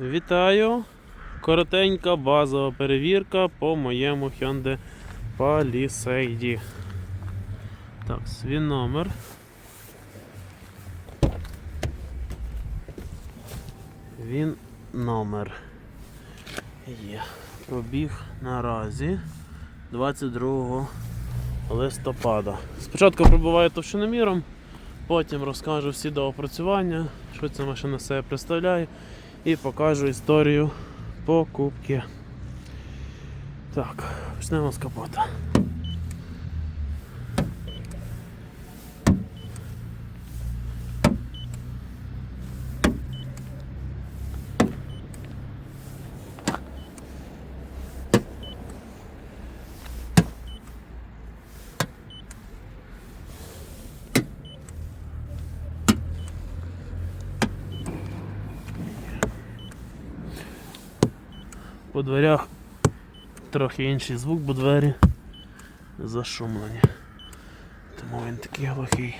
Вітаю! Коротенька базова перевірка по моєму Hyundai Palisade. Так, свій номер. Він номер. Є. Пробіг наразі 22 листопада. Спочатку пробуваю товщиноміром, потім розкажу всі доопрацювання, що ця машина себе представляє, і покажу історію покупки. Так, почнемо з капота. По дверях трохи інший звук, бо двері зашумлені. Тому він такий глухий.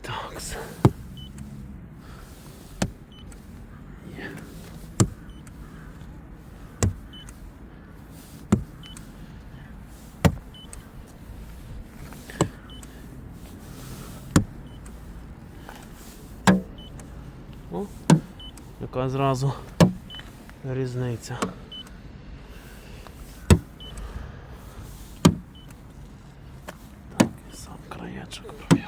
Так. О, яка зразу різниця. Так, і сам краєчок пробив.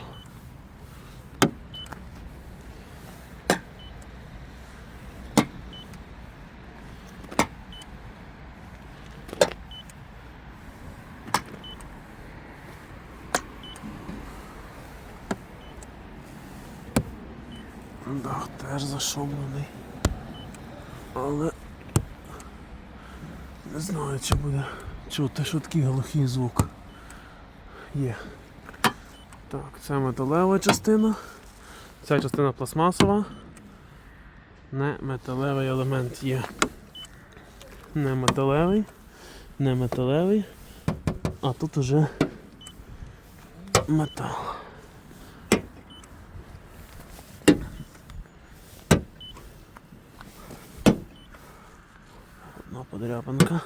Дах теж зашумлений. Але не знаю, чи буде чути, що такий глухий звук є. Так, це металева частина. Ця частина пластмасова. Не металевий елемент є. Не металевий, не металевий, а тут уже метал. Одна подряпинка.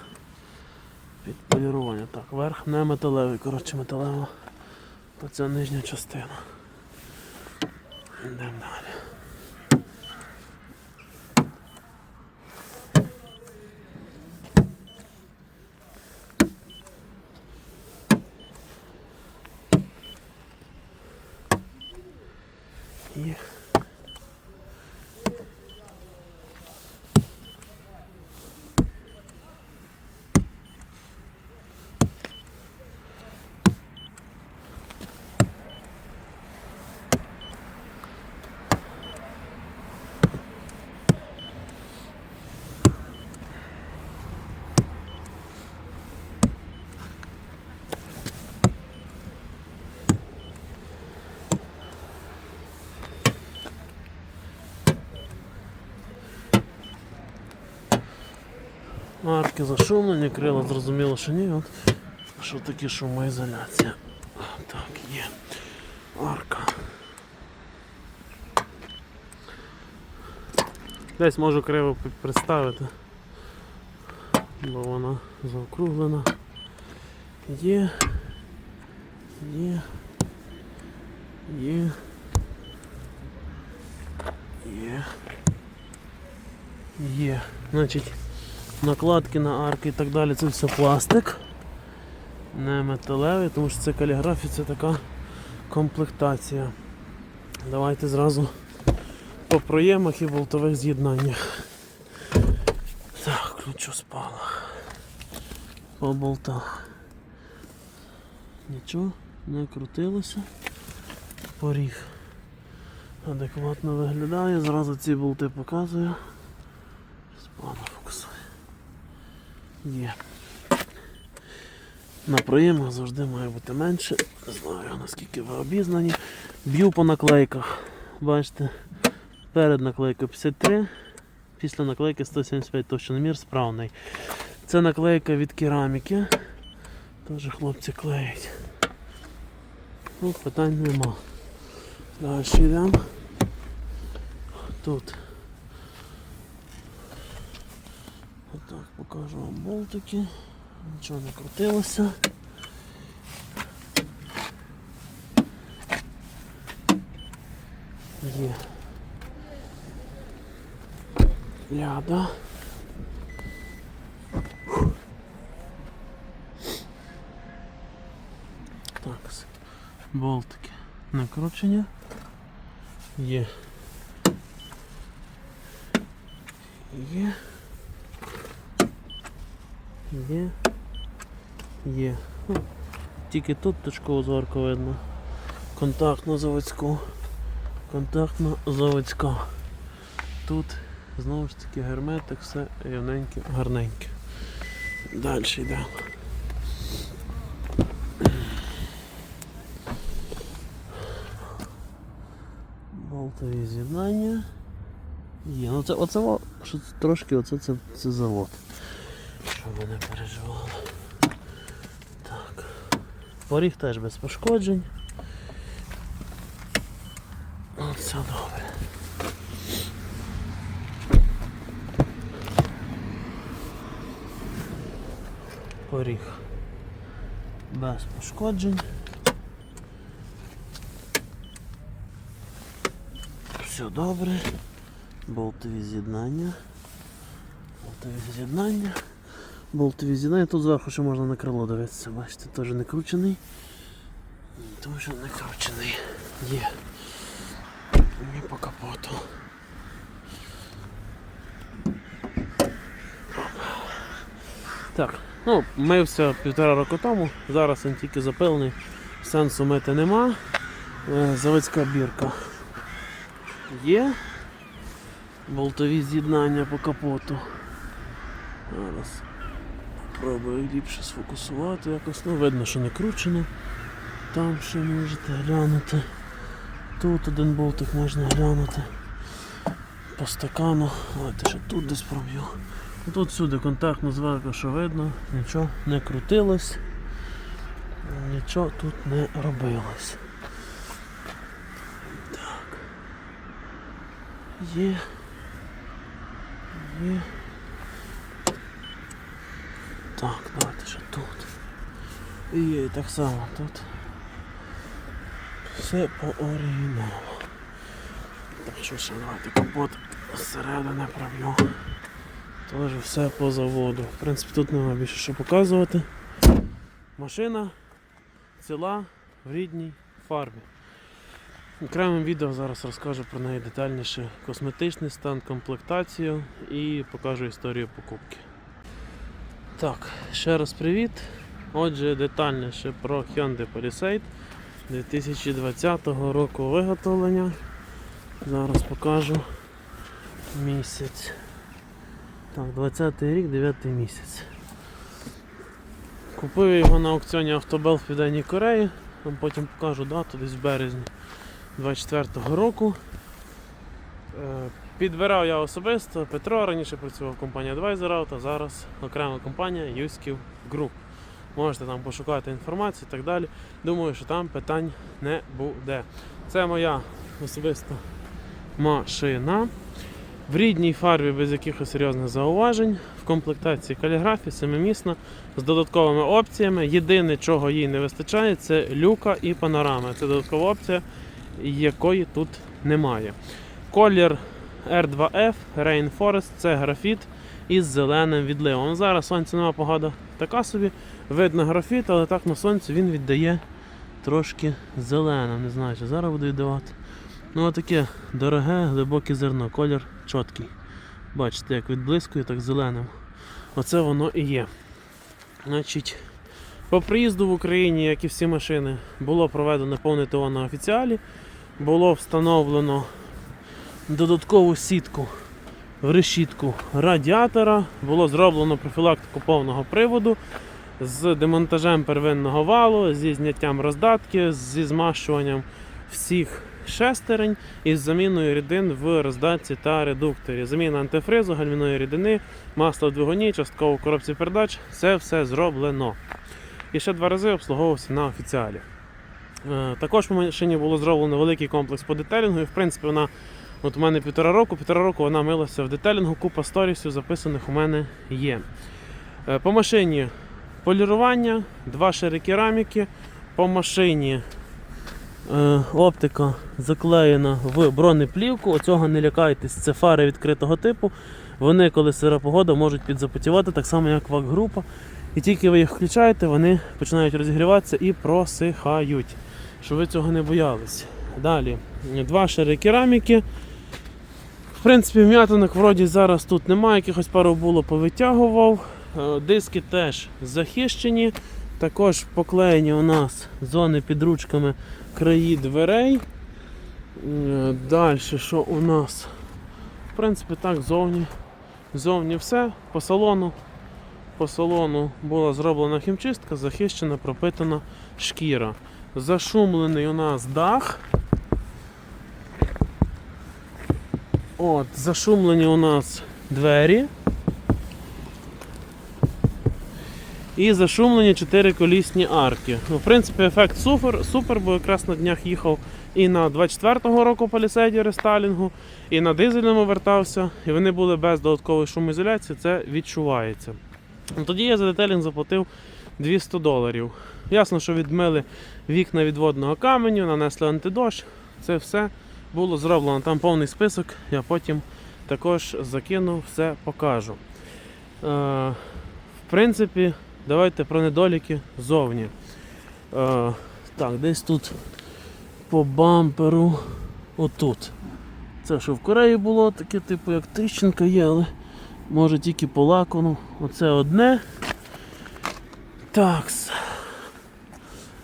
Під полірування. Так, верх не металевий, коротше металева. оця нижня частина. Йдемо далі. Є. Арки зашумлені, крила зрозуміло, що ні. От. Що таке шумоізоляція? Так, є. Арка. Десь можу криво представити. Бо вона заокруглена. Є. Є. Є. Є. Є. Значить накладки на арки і так далі, це все пластик. Не металевий, тому що це каліграфія, це така комплектація. Давайте зразу по проємах і болтових з'єднаннях. Так, ключу спала. По болтах. Нічого, не крутилося. Поріг адекватно виглядає, зразу ці болти показую. Є. На проємах завжди має бути менше. Не знаю наскільки ви обізнані. Б'ю по наклейках. Бачите, перед наклейкою 53, після наклейки 175 товщиномір справний. Це наклейка від кераміки. Теж хлопці клеять. Ну, питань нема. Далі йдемо. Тут Отак покажу вам болтики. Нічого не крутилося. Є. Ляда. Так, болтики накручені. Є. Є. Є. Є. Тільки тут точкову зварку видно. Контактно заводську. Контактно заводська. Тут знову ж таки герметик, все рівненьке, гарненьке. Далі йдемо. Болтові з'єднання. Є. Ну це оце що це трошки оце це, це завод. Щоб ви не переживали. Так. Поріг теж без пошкоджень. Оце добре. Поріг без пошкоджень. Все добре. Болтові з'єднання. Болтові з'єднання. Болтові з'єднання. Тут зверху ще можна на крило дивитися, бачите, теж не кручений. Тому не кручений. Є. І по капоту. Так, ну, мився півтора року тому, зараз він тільки запилений, сенсу мити нема. Е, Заводська бірка є. Болтові з'єднання по капоту. Зараз пробую ліпше сфокусувати якось. Ну, видно, що не кручено. Там ще можете глянути. Тут один болтик можна глянути. По стакану. Давайте ще тут десь проб'ю. Ну, Тут всюди контактно зверху, що видно, нічого не крутилось, нічого тут не робилось. Так. Є. Є. Так, давайте ще тут. І так само тут. Все по оригіналу. Так що ще давайте капот зсередини проб'ю. Теж все по заводу. В принципі, тут немає більше що показувати. Машина ціла в рідній фарбі. Окремим відео зараз розкажу про неї детальніше косметичний стан, комплектацію і покажу історію покупки. Так, ще раз привіт. Отже, детальніше про Hyundai Palisade 2020 року виготовлення. Зараз покажу місяць. Так, 20 рік, 9 місяць. Купив його на аукціоні Автобел в Південній Кореї. Вам потім покажу дату десь в березні 24-го року. Підбирав я особисто Петро, раніше працював компанія Advisor Auto, зараз окрема компанія Юськів Group. Можете там пошукати інформацію і так далі. Думаю, що там питань не буде. Це моя особиста машина. В рідній фарбі без якихось серйозних зауважень, в комплектації каліграфії, семимісна, з додатковими опціями. Єдине, чого їй не вистачає, це люка і панорама. Це додаткова опція, якої тут немає. Колір R2F Rainforest це графіт із зеленим відливом. Зараз сонця нема погода така собі. Видно графіт, але так на сонці він віддає трошки зеленим. Не знаю, чи зараз буде віддавати. Ну таке дороге, глибоке зерно, колір чіткий. Бачите, як відблискує, так зеленим. Оце воно і є. Значить, по приїзду в Україні, як і всі машини, було проведено повне ТО на офіціалі. Було встановлено додаткову сітку в решітку радіатора. Було зроблено профілактику повного приводу з демонтажем первинного валу, зі зняттям роздатки, зі змащуванням всіх шестерень із заміною рідин в роздатці та редукторі. Заміна антифризу, гальмівної рідини, масло в двигуні, частково в коробці передач. Це все зроблено. І ще два рази обслуговувався на офіціалі. Е, Також по машині було зроблено великий комплекс по детелінгу, і в принципі вона От у мене півтора року, півтора року вона милася в детелінгу, купа сторісів записаних у мене є. Е, По машині полірування, два шари кераміки. По машині е, оптика заклеєна в бронеплівку. Оцього не лякайтесь, це фари відкритого типу. Вони, коли сира погода, можуть підзапотівати, так само як вак-група. І тільки ви їх включаєте, вони починають розігріватися і просихають. Щоб ви цього не боялись. Далі, два шари кераміки. Принципі, м'ятинок вроді зараз тут немає, якихось пару було повитягував. Е, Диски теж захищені. Також поклеєні у нас зони під ручками краї дверей. Далі, що у нас? В принципі, так, зовні. Зовні все. По салону. По салону була зроблена хімчистка, захищена, пропитана шкіра. Зашумлений у нас дах. От, зашумлені у нас двері. І зашумлені чотириколісні арки. Ну, в принципі, ефект супер, супер, бо якраз на днях їхав і на 24-го року поліседі рестайлінгу, і на дизельному вертався, і вони були без додаткової шумоізоляції, це відчувається. Тоді я за детелінг заплатив 200 доларів. Ясно, що відмили вікна від водного каменю, нанесли антидощ. Це все було зроблено. Там повний список, я потім також закину, все покажу. Е, в принципі, давайте про недоліки ззовні. Е, так, десь тут по бамперу, отут. Це що в Кореї було, таке, типу, як тріщинка є, але може тільки по лакону. Оце одне. Такс.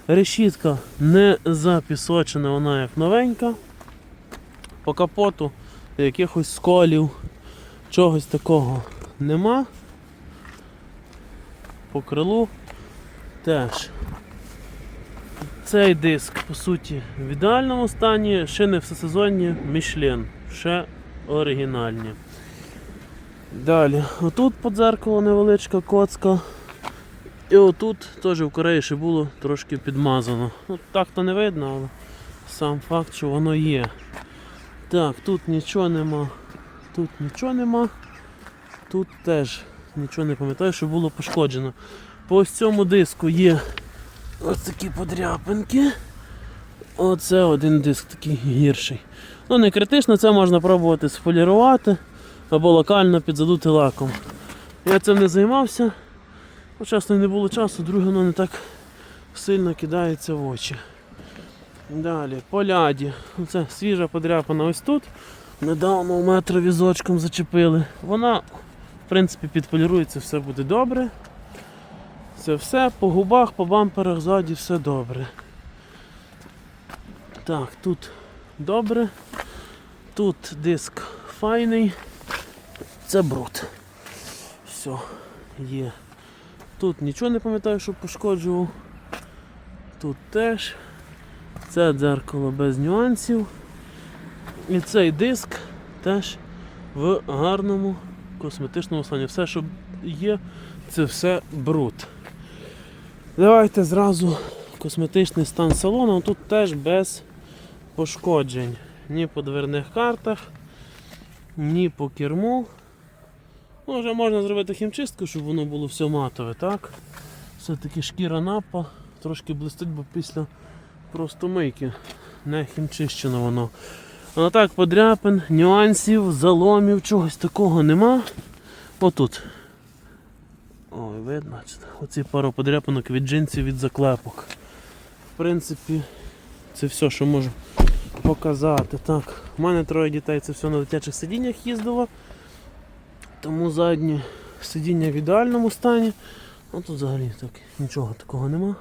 Решітка не запісочена, вона як новенька. По капоту якихось сколів, чогось такого нема. По крилу теж. Цей диск, по суті, в ідеальному стані, шини всесезонні Michelin, ще оригінальні. Далі, отут по дзеркало невеличка коцка. І отут теж в Кореї ще було трошки підмазано. Ну, так то не видно, але сам факт, що воно є. Так, тут нічого нема. Тут нічого нема. Тут теж нічого не пам'ятаю, що було пошкоджено. По ось цьому диску є ось такі подряпинки. Оце один диск такий гірший. Ну не критично, це можна пробувати сполірувати або локально підзадути лаком. Я цим не займався. Чесно, не було часу, друге воно не так сильно кидається в очі. Далі, по ляді. Це свіжа подряпана ось тут. Недавно у метро візочком зачепили. Вона, в принципі, підполірується, все буде добре. Це все по губах, по бамперах ззаді все добре. Так, тут добре. Тут диск файний. Це бруд. Все, є. Тут нічого не пам'ятаю, що пошкоджував. Тут теж. Це дзеркало без нюансів. І цей диск теж в гарному косметичному стані. Все, що є, це все бруд. Давайте зразу косметичний стан салону. Тут теж без пошкоджень. Ні по дверних картах, ні по керму. Ну, вже можна зробити хімчистку, щоб воно було все матове, так? Все-таки шкіра напа, трошки блистить, бо після просто мийки не хімчищено воно. А так подряпин, нюансів, заломів, чогось такого нема. Отут. Ой, видно, оці пару подряпинок від джинсів від заклепок. В принципі, це все, що можу показати. Так, у мене троє дітей, це все на дитячих сидіннях їздило. Тому заднє сидіння в ідеальному стані. Ну тут взагалі так нічого такого нема.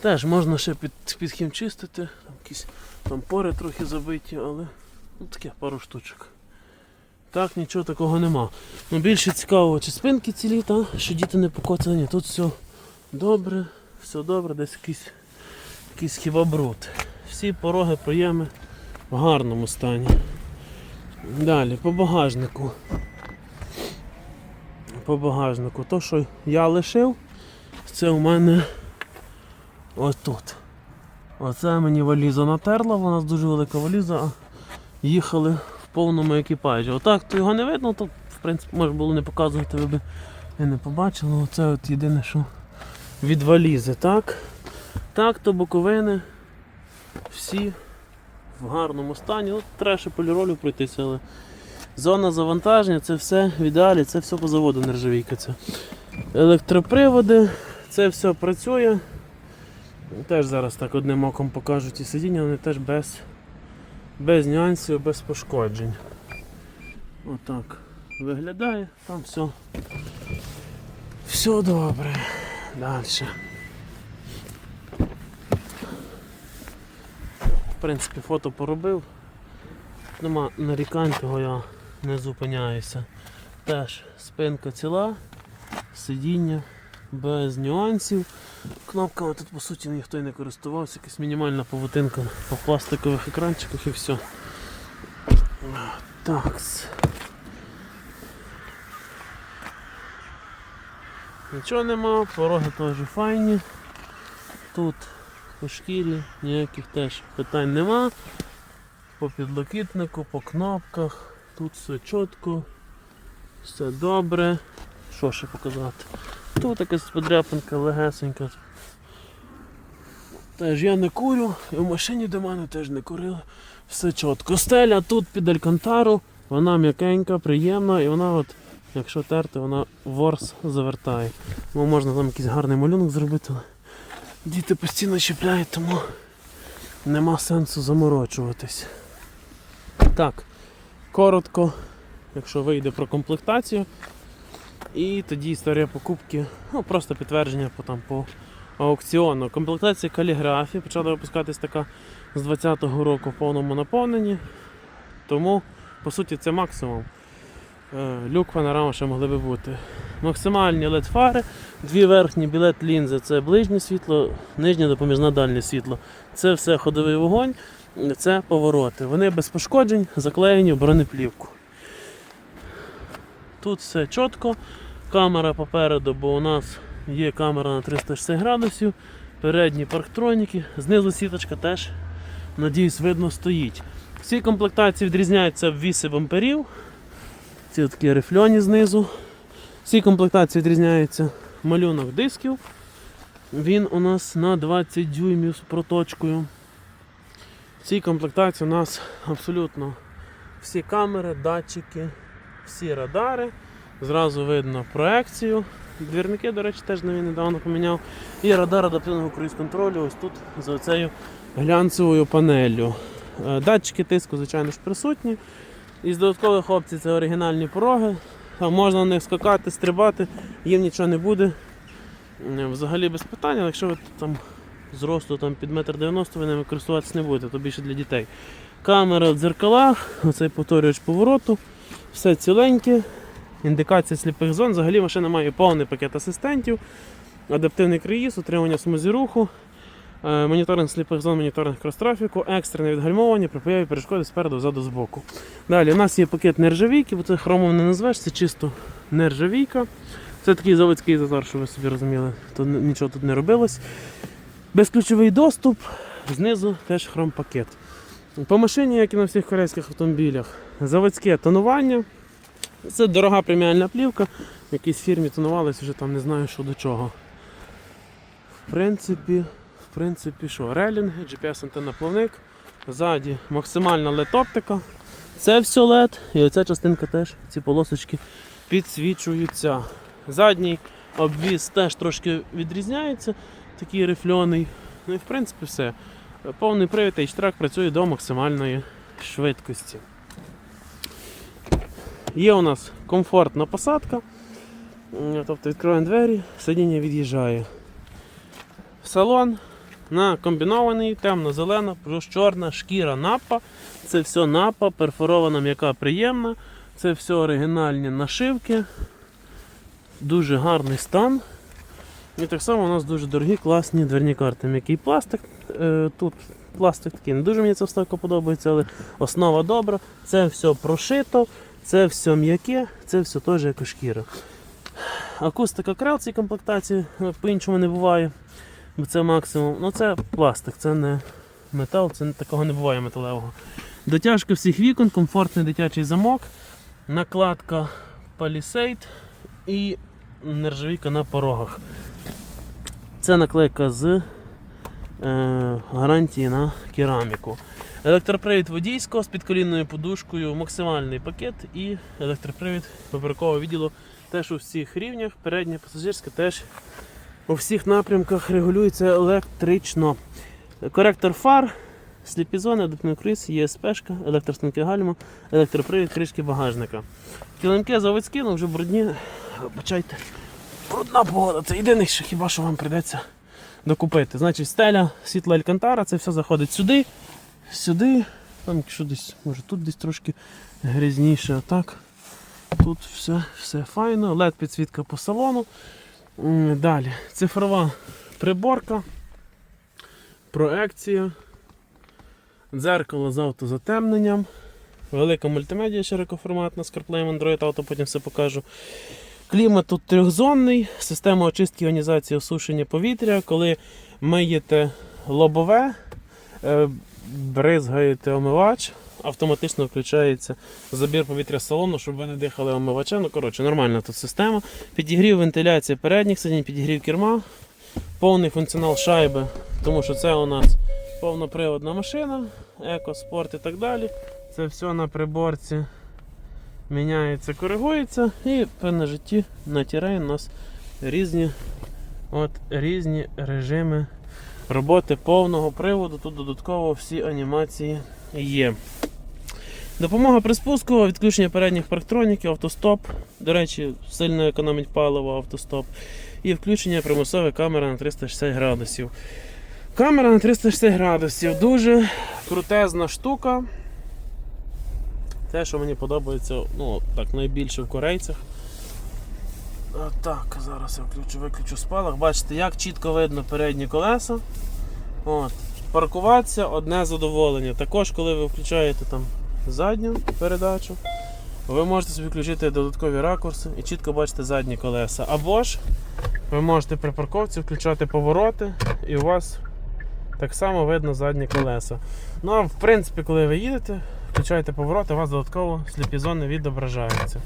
Теж можна ще під, підхімчистити, там якісь там пори трохи забиті, але ну, таке пару штучок. Так, нічого такого нема. Ну більше цікаво, чи спинки цілі, та, що діти не покоцані. Тут все добре, все добре, десь якийсь, якийсь хіба бруд. Всі пороги, проєми в гарному стані. Далі, по багажнику. По багажнику. То, що я лишив, це у мене ось тут. Оце мені валіза натерла, у нас дуже велика валіза, їхали в повному екіпажі. Отак то його не видно, то в принципі може було не показувати, ви б і не побачили. Оце от єдине, що від валізи, так? Так, то боковини всі в гарному стані. Ну, треба ще поліролю пройтися, але зона завантаження, це все в ідеалі, це все по заводу нержавійка. Це. Електроприводи, це все працює. Теж зараз так одним оком покажуть і сидіння, вони теж без, без нюансів, без пошкоджень. Отак виглядає, там все. Все добре. Далі. В принципі, фото поробив. Нема нарікань, того я не зупиняюся. Теж спинка ціла, сидіння без нюансів. Кнопками тут по суті ніхто і не користувався, якась мінімальна павутинка по пластикових екранчиках і все. Так. Нічого нема, пороги теж файні. Тут по шкірі ніяких теж питань нема. По підлокітнику, по кнопках, тут все чітко, все добре. Що ще показати? Тут якась подряпинка легесенька. Теж я не курю, і в машині до мене теж не курили. Все чітко. Стеля тут під алькантару, вона м'якенька, приємна і вона от, якщо терти, вона ворс завертає. Ну, можна там якийсь гарний малюнок зробити, діти постійно чіпляють, тому нема сенсу заморочуватись. Так, коротко, якщо вийде про комплектацію. І тоді історія покупки, ну просто підтвердження по, там, по аукціону. Комплектація каліграфії почала випускатись така з 20-го року в повному наповненні. Тому, по суті, це максимум. Е, Люк панорама ще могли би бути. Максимальні LED фари, дві верхні білет лінзи це ближнє світло, нижнє допоміжне дальнє світло. Це все ходовий вогонь, це повороти. Вони без пошкоджень заклеєні в бронеплівку. Тут все чітко. Камера попереду, бо у нас є камера на 360 градусів, передні парктроніки, знизу сіточка теж, надіюсь, видно стоїть. Всі комплектації відрізняються обвіси бамперів. Ці такі рифльоні знизу. Всі комплектації відрізняються малюнок дисків. Він у нас на 20 дюймів з проточкою. В цій комплектації у нас абсолютно всі камери, датчики, всі радари. Зразу видно проекцію. Двірники, до речі, теж нові недавно поміняв. І радар адаптивного круїз-контролю ось тут за цією глянцевою панеллю. Е, Датчики тиску, звичайно ж, присутні. Із додаткових опцій це оригінальні пороги. Там можна на них скакати, стрибати, їм нічого не буде. Е, Взагалі без питань, але якщо ви там зросту там, під 1,90 м ви ними користуватися не будете, то більше для дітей. Камера в дзеркалах, оцей повторювач повороту, все ціленьке. Індикація сліпих зон. Взагалі машина має повний пакет асистентів, адаптивний круїз, утримання смузі руху, е, моніторинг сліпих зон, моніторинг крос-трафіку, екстрене відгальмовування при появі перешкоди спереду, ззаду, збоку. Далі у нас є пакет нержавійки, бо це хромом не назвеш, це чисто нержавійка. Це такий заводський зазор, щоб ви собі розуміли, то нічого тут не робилось. Безключовий доступ, знизу теж хром-пакет. По машині, як і на всіх корейських автомобілях, заводське тонування. Це дорога преміальна плівка, в якійсь фірмі тонувалась, вже там не знаю що до чого. В принципі, в принципі, що? Релінги, GPS антенна плавник, ззаді максимальна LED оптика. Це все LED, і оця частинка теж, ці полосочки підсвічуються. Задній обвіз теж трошки відрізняється, такий рифльоний. Ну і в принципі все. Повний привід H-Track працює до максимальної швидкості. Є у нас комфортна посадка. Тобто відкриваємо двері, сидіння від'їжджає. Салон на комбінований, темно-зелена, плюс чорна шкіра напа. Це все напа, перфорована м'яка приємна. Це все оригінальні нашивки. Дуже гарний стан. І так само у нас дуже дорогі, класні дверні карти. М'який пластик. Е, Тут пластик такий не дуже мені ця вставка подобається, але основа добра. Це все прошито. Це все м'яке, це все теж як шкіра. Акустика крил в цій комплектації е, по-іншому не буває, бо це максимум. Ну це пластик, це не метал, це такого не буває металевого. Дотяжка всіх вікон, комфортний дитячий замок, накладка Palisade і нержавійка на порогах. Це наклейка з е, гарантії на кераміку. Електропривід водійського з підколінною подушкою, максимальний пакет і електропривід поперекового відділу теж у всіх рівнях. Переднє пасажирське теж у всіх напрямках регулюється електрично. Коректор фар, сліпі зони, адаптивний круїз, ЄСПшка, електростанки гальма, електропривід кришки багажника. Килимки заводські, ну вже брудні. Вибачайте. Брудна погода. Це єдине, що хіба що вам прийдеться докупити. Значить, стеля, світла алькантара, це все заходить сюди, сюди. Там якщо десь, може тут десь трошки грязніше, а так. Тут все, все файно. LED підсвітка по салону. Далі. Цифрова приборка, проекція, дзеркало з автозатемненням, велика мультимедіа широкоформатна з CarPlay, Android Auto, потім все покажу. Клімат тут трьохзонний, система очистки іонізації осушення повітря. Коли миєте лобове, е, бризгаєте омивач, автоматично включається забір повітря з салону, щоб ви не дихали омивачем. Ну, коротше, нормальна тут система. Підігрів вентиляції передніх сидінь, підігрів керма, повний функціонал шайби, тому що це у нас повноприводна машина, еко, спорт і так далі. Це все на приборці міняється, коригується і на житті на тірей у нас різні, от, різні режими роботи повного приводу. Тут додатково всі анімації є. Допомога при спуску, відключення передніх парктроніків, автостоп. До речі, сильно економить паливо автостоп. І включення примусової камери на 360 градусів. Камера на 360 градусів. Дуже крутезна штука. Те, що мені подобається ну, так, найбільше в корейцях. А, Так, зараз я включу, виключу спалах. Бачите, як чітко видно передні колеса. От. Паркуватися одне задоволення. Також, коли ви включаєте там задню передачу, ви можете собі включити додаткові ракурси і чітко бачите задні колеса. Або ж ви можете при парковці включати повороти, і у вас так само видно задні колеса. Ну а в принципі, коли ви їдете, включаєте повороти, у вас додатково сліпі зони відображаються.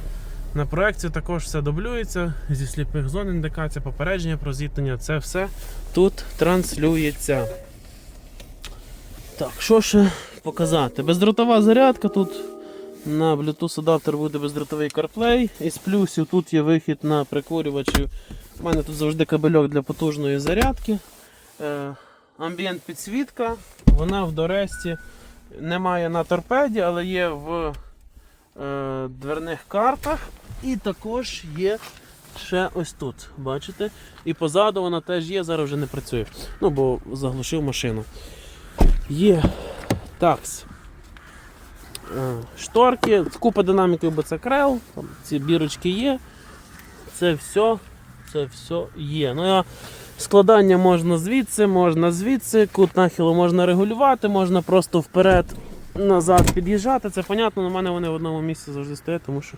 На проекції також все дублюється, зі сліпих зон індикація, попередження про зіткнення, це все тут транслюється. Так, що ще показати? Бездротова зарядка тут на Bluetooth адаптер буде бездротовий CarPlay. Із плюсів тут є вихід на прикурювачі. У мене тут завжди кабельок для потужної зарядки. Е, амбієнт підсвітка, вона в Доресті немає на торпеді, але є в е, дверних картах. І також є ще ось тут. Бачите? І позаду вона теж є, зараз вже не працює. Ну, бо заглушив машину. Є такс. Е, Шторки, купа динаміків BC там ці бірочки є. Це все, це все є. Ну, я Складання можна звідси, можна звідси, кут нахилу можна регулювати, можна просто вперед, назад під'їжджати. Це понятно, у мене вони в одному місці завжди стоять, тому що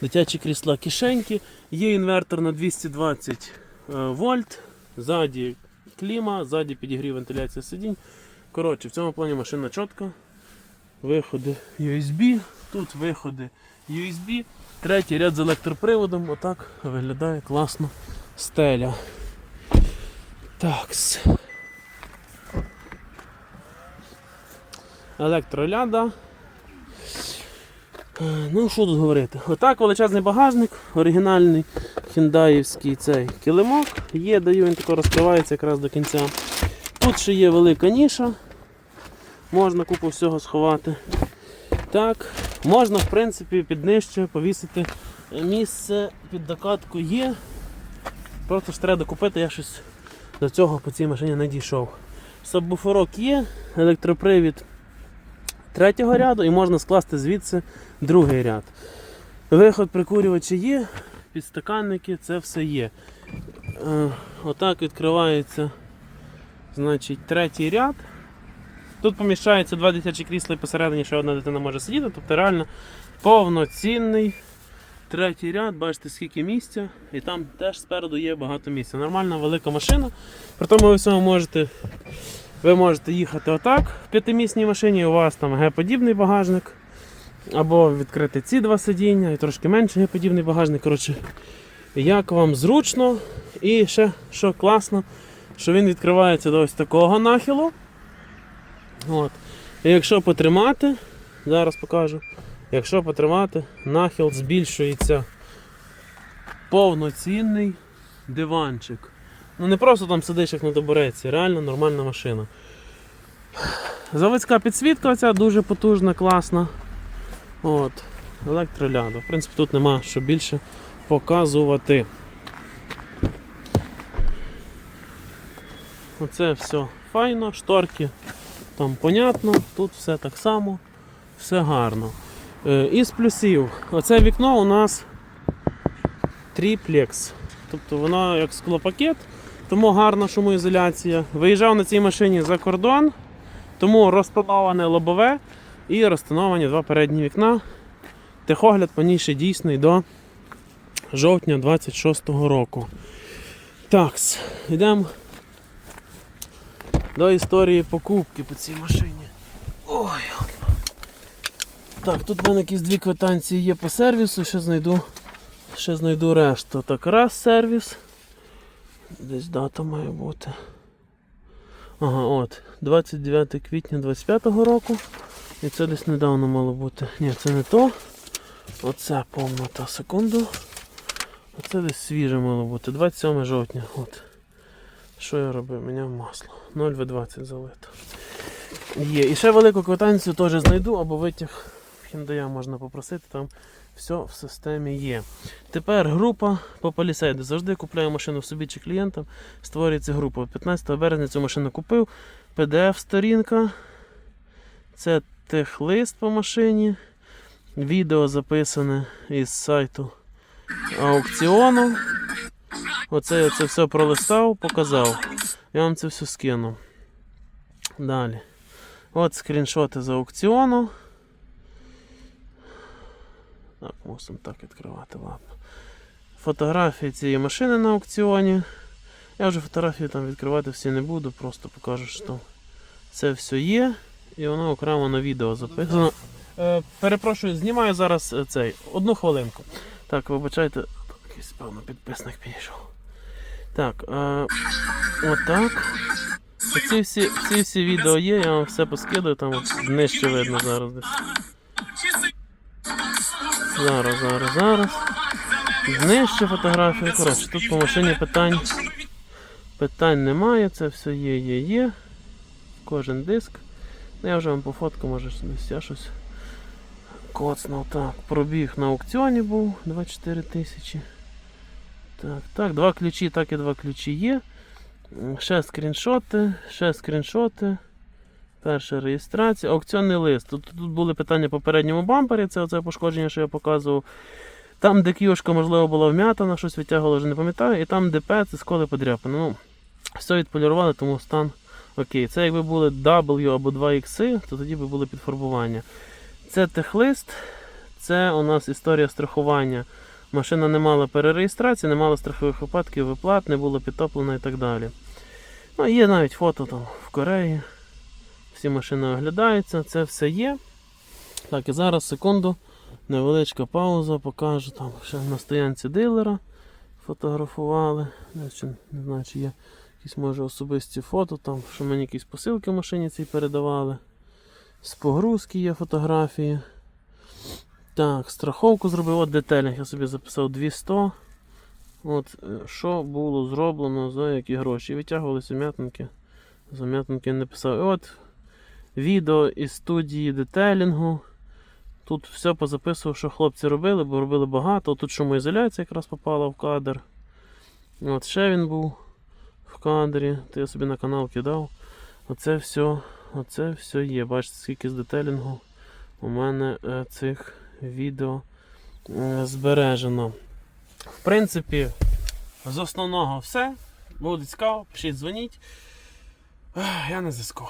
дитячі крісла кишеньки. Є інвертор на 220 е, вольт, ззаді кліма, ззаді підігрів вентиляція сидінь. Коротше, в цьому плані машина чітка. Виходи USB, тут виходи USB. Третій ряд з електроприводом. Отак виглядає класно стеля. Такс. Електроляда. Ну, що тут говорити? Отак величезний багажник, оригінальний хіндаївський цей килимок. Є, даю, він тако розкривається якраз до кінця. Тут ще є велика ніша. Можна купу всього сховати. Так, можна, в принципі, під нижче повісити місце під докатку є. Просто ж треба докупити, я щось до цього по цій машині не дійшов. Сабвуферок є, електропривід третього ряду і можна скласти звідси другий ряд. Виход прикурювача є, підстаканники, це все є. Е, отак відкривається значить, третій ряд. Тут поміщається два дитячі крісла і посередині ще одна дитина може сидіти, тобто реально повноцінний третій ряд, бачите, скільки місця, і там теж спереду є багато місця. Нормальна велика машина. При тому ви всьому можете Ви можете їхати отак в п'ятимісній машині, у вас там Г-подібний багажник. Або відкрити ці два сидіння і трошки менше Г-подібний багажник. Коротше, як вам зручно. І ще що класно, що він відкривається до ось такого нахилу. От. І якщо потримати, зараз покажу, якщо потримати, нахил збільшується повноцінний диванчик. Ну не просто там сидиш як на табуреці, реально нормальна машина. Заводська підсвітка оця дуже потужна, класна. От. Електроляда. В принципі, тут нема що більше показувати. Оце все файно, шторки там понятно, тут все так само, все гарно. Е, із плюсів, оце вікно у нас тріплекс. Тобто воно як склопакет, тому гарна шумоізоляція. Виїжджав на цій машині за кордон, тому розтоноване лобове і розтоновані два передні вікна. Техогляд по ній ще дійсний до жовтня 26-го року. Так, йдемо до історії покупки по цій машині. Ой. Так, тут в мене якісь дві квитанції є по сервісу, ще знайду, ще знайду решту. Так, раз сервіс. Десь дата має бути. Ага, от. 29 квітня 25-го року. І це десь недавно мало бути. Ні, це не то. Оце повнота. Секунду. Оце десь свіже мало бути. 27 жовтня. От. Що я робив? Міняв масло. 0В20 залито. Є. І ще велику квитанцію теж знайду, або витяг в Hyundai можна попросити, там все в системі є. Тепер група по полісейду. Завжди купляю машину собі чи клієнтам. Створюється група. 15 березня цю машину купив. PDF-сторінка. Це техлист по машині. Відео записане із сайту аукціону. Оце я це все пролистав, показав. Я вам це все скину. Далі. От скріншоти з аукціону. Так, мусимо так відкривати, ладно. Фотографії цієї машини на аукціоні. Я вже фотографії там відкривати всі не буду, просто покажу, що це все є. І воно окремо на відео записано. Е, перепрошую, знімаю зараз е, цей. Одну хвилинку. Так, вибачайте, якийсь певно підписник підійшов. Так, е, отак. Ці всі, ці всі відео є, я вам все поскидаю, там от нижче видно зараз десь. Зараз, зараз, зараз. Нижче фотографія. Коротше, тут по машині питань. Питань немає, це все є, є, є. Кожен диск. Ну, я вже вам по фотку, може я щось коцнув. Так, пробіг на аукціоні був 24 тисячі. Так, так, два ключі, так і два ключі є. Ще скріншоти, ще скріншоти. Перша реєстрація. Аукціонний лист. Тут, тут були питання по передньому бампері, це оце пошкодження, що я показував. Там, де кіошка, можливо, була вм'ятана, щось відтягувало, вже не пам'ятаю. І там ДП це сколи подряпано. Ну, все відполірували, тому стан окей. Це якби були W або 2 X, то тоді би були підфарбування. Це техлист, це у нас історія страхування. Машина не мала перереєстрації, не мала страхових випадків, виплат, не було підтоплено і так далі. Ну, є навіть фото там в Кореї. Всі машини оглядаються, це все є. Так, і зараз секунду, невеличка пауза, покажу там ще на стоянці дилера фотографували. Не знаю, чи є якісь може особисті фото, там, що мені якісь посилки в машині цій передавали. З погрузки є фотографії. Так, страховку зробив, от детелінг, я собі записав 200. От, е, що було зроблено, за які гроші. Витягувалися м'ятники. Зам'ятники не писав. І от відео із студії детелінгу. Тут все позаписував, що хлопці робили, бо робили багато. Тут шумоізоляція якраз попала в кадр. От ще він був в кадрі, то я собі на канал кидав. Оце все, оце все є. Бачите, скільки з детелінгу у мене е, цих відео е, збережено. В принципі, з основного все. Буде цікаво, пишіть, дзвоніть. Я на зв'язку.